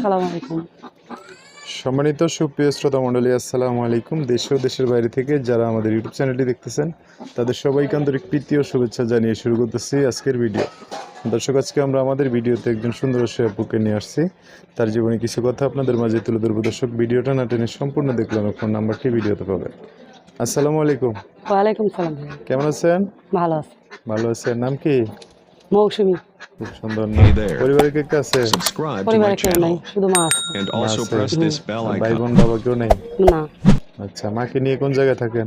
সালাম আলাইকুম। সম্মানিত সুপ্রিয় শ্রোতা মণ্ডলী আসসালামু আলাইকুম। দেশ ও দেশের বাইরে থেকে যারা আমাদের ইউটিউব চ্যানেলটি দেখতেছেন তাদের সবাইকে আন্তরিক প্রীতি ও শুভেচ্ছা জানিয়ে শুরু করতেছি আজকের ভিডিও। দর্শক আজকে আমরা আমাদের ভিডিওতে একজন সুন্দর সে আপুকে নিয়ে আসছি। তার জীবনে কিছু কথা আপনাদের মাঝে তুলে ধরবো। দর্শক ভিডিওটা না টেনে সম্পূর্ণ দেখলাম ফোন নাম্বারটি ভিডিওতে পাবেন। আসসালামু আলাইকুম। ওয়ালাইকুম সালাম কেমন আছেন? ভালো আছে। ভালো আছেন। নাম কি? মৌসুমি। খুব সুন্দর পরিবারে কে কে আছে। শুধু মা আছে। ভাই বোন বাবা কেউ নেই। না আচ্ছা মাকে নিয়ে কোন জায়গায় থাকেন?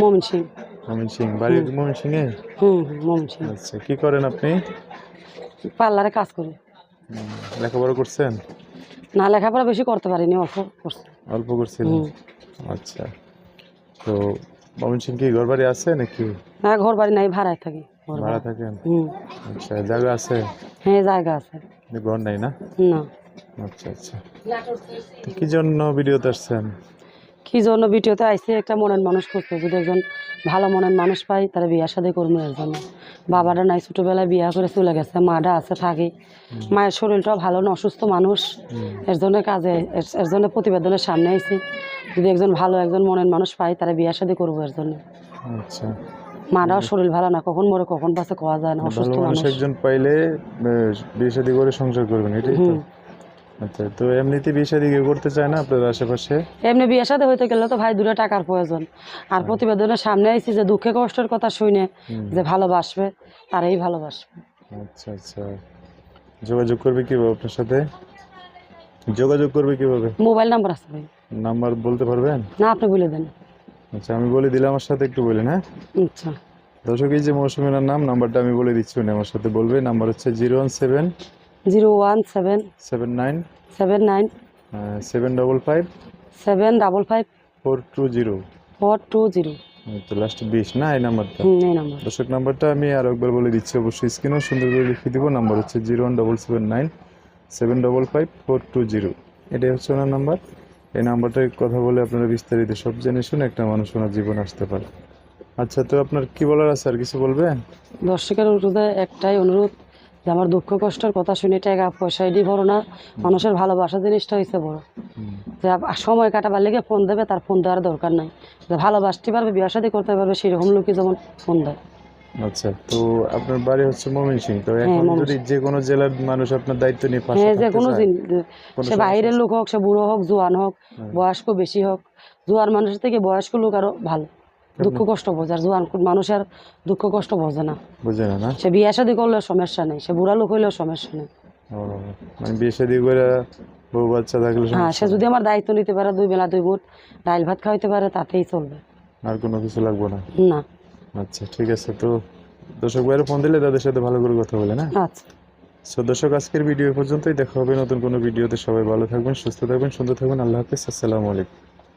মমিন সিং। মমিন সিং বাড়ি মমিন সিং এ হুম হুম মমিন সিং। আচ্ছা কি করেন আপনি? পার্লারে কাজ করি। লেখাপড়া করছেন? না লেখাপড়া বেশি করতে পারিনি অল্প করছি। অল্প করছিলেন হুম। আচ্ছা তো মমিন সিং কি ঘর বাড়ি আছে নাকি? না ঘর বাড়ি নাই ভাড়ায় থাকি। ভাড়া থাকেন? হুম। আচ্ছা জায়গা আছে? হ্যাঁ জায়গা আছে। ঘর নাই না? না। আচ্ছা আচ্ছা। কি জন্য ভিডিওতে আসছেন? কি জন্য ভিডিওতে আইসি? একটা মনের মানুষ খুঁজতে। যদি একজন ভালো মনের মানুষ পাই তারা বিয়া সাথে করব এর জন্য। বাবাটা নাই ছোটোবেলায় বিয়া করে চলে গেছে মাটা আছে থাকি। মায়ের শরীরটাও ভালো না অসুস্থ মানুষ। এর জন্য কাজে এর- জন্য প্রতিবেদনের সামনে আইছি যদি একজন ভালো একজন মনের মানুষ পাই তারা বিয়া সাথে করব এর জন্য। আচ্ছা। মাটাও শরীর ভালো না কখন মরে কখন পাশে কোয়া যায় না অসুস্থ মানুষ। একজন পাইলে বিয়ে শাদী করে সংসার করবেন এটাই তো। আচ্ছা তো এমনিতে বিয়ে শাদী করতে চায় না আপনার আশেপাশে? এমনি বিয়ে সাথে হইতে গেলে তো ভাই দূরে টাকার প্রয়োজন। আর প্রতিবেদনের সামনে আইছি যে দুঃখে কষ্টের কথা শুনে যে ভালোবাসবে তারাই ভালোবাসবে। আচ্ছা আচ্ছা। যোগাযোগ করবে কীভাবে আপনার সাথে? যোগাযোগ করবে কীভাবে? মোবাইল নাম্বার আছে ভাই। নাম্বার বলতে পারবেন? না আপনি বলে দেন। আচ্ছা আমি বলে দিলাম আমার সাথে একটু বলেন হ্যাঁ? আচ্ছা। দর্শক এই যে মৌসুমিনার নাম নাম্বারটা আমি বলে দিচ্ছি উনি আমার সাথে বলবে। নাম্বার হচ্ছে zero one seven zero one seven seven nine seven nine seven double five seven double five four two zero. Four two zero. তো লাস্ট বিশ না এই নাম্বারটা? দর্শক নাম্বারটা আমি আরও একবার বলে দিচ্ছি অবশ্যই স্ক্রিনেও সুন্দর করে লিখে দিব। নাম্বার হচ্ছে zero one double seven nine seven double five four two zero. এটাই হচ্ছে ওনার নাম্বার। এই নাম্বারটায় কথা বলে আপনারা বিস্তারিত সব জেনে শুনে একটা মানুষ ওনার জীবন আসতে পারে। আচ্ছা তো আপনার কি বলার আছে? আর কিছু বলবেন? দর্শকের অনুরোধে একটাই অনুরোধ যে আমার দুঃখ কষ্টের কথা শুনে টাকা পয়সা এটি বড় না। মানুষের ভালোবাসা জিনিসটা হয়েছে বড়। যে সময় কাটাবার লেগে ফোন দেবে, তার ফোন দেওয়ার দরকার নাই। যে ভালোবাসতে পারবে বিয়ে করতে পারবে, সেরকম লোকই যেমন ফোন দেয়। আচ্ছা তো আপনার বাড়ি হচ্ছে তো এখন হ্যাঁ, যদি যে কোনো জেলার মানুষ আপনার দায়িত্ব নিয়ে পাশে হ্যাঁ যে কোনো সে বাইরের লোক হোক সে বুড়ো হোক জোয়ান হোক হ্যাঁ। বয়স্ক বেশি হোক জোয়ান মানুষের থেকে বয়স্ক লোক আরও ভালো। দুঃখ কষ্ট বোঝে আর জোয়ান মানুষের দুঃখ কষ্ট বোঝে না। বুঝে না সে বিয়ে শাদী করলেও সমস্যা নেই সে বুড়া লোক হইলেও সমস্যা নেই। মানে বিয়ে শাদী করে বউ বাচ্চা থাকলে হ্যাঁ সে যদি আমার দায়িত্ব নিতে পারে দুই বেলা দুই বুট ডাইল ভাত খাওয়াইতে পারে তাতেই চলবে। আর কোনো কিছু লাগবে না? না। আচ্ছা ঠিক আছে। তো দর্শক ভাইয়ের ফোন দিলে তাদের সাথে ভালো করে কথা বলে না? আচ্ছা। সো দর্শক আজকের ভিডিও পর্যন্তই। দেখা হবে নতুন কোনো ভিডিওতে। সবাই ভালো থাকবেন সুস্থ থাকবেন সুন্দর থাকবেন। আল্লাহ হাফিজ। আসসালামু আলাইকুম।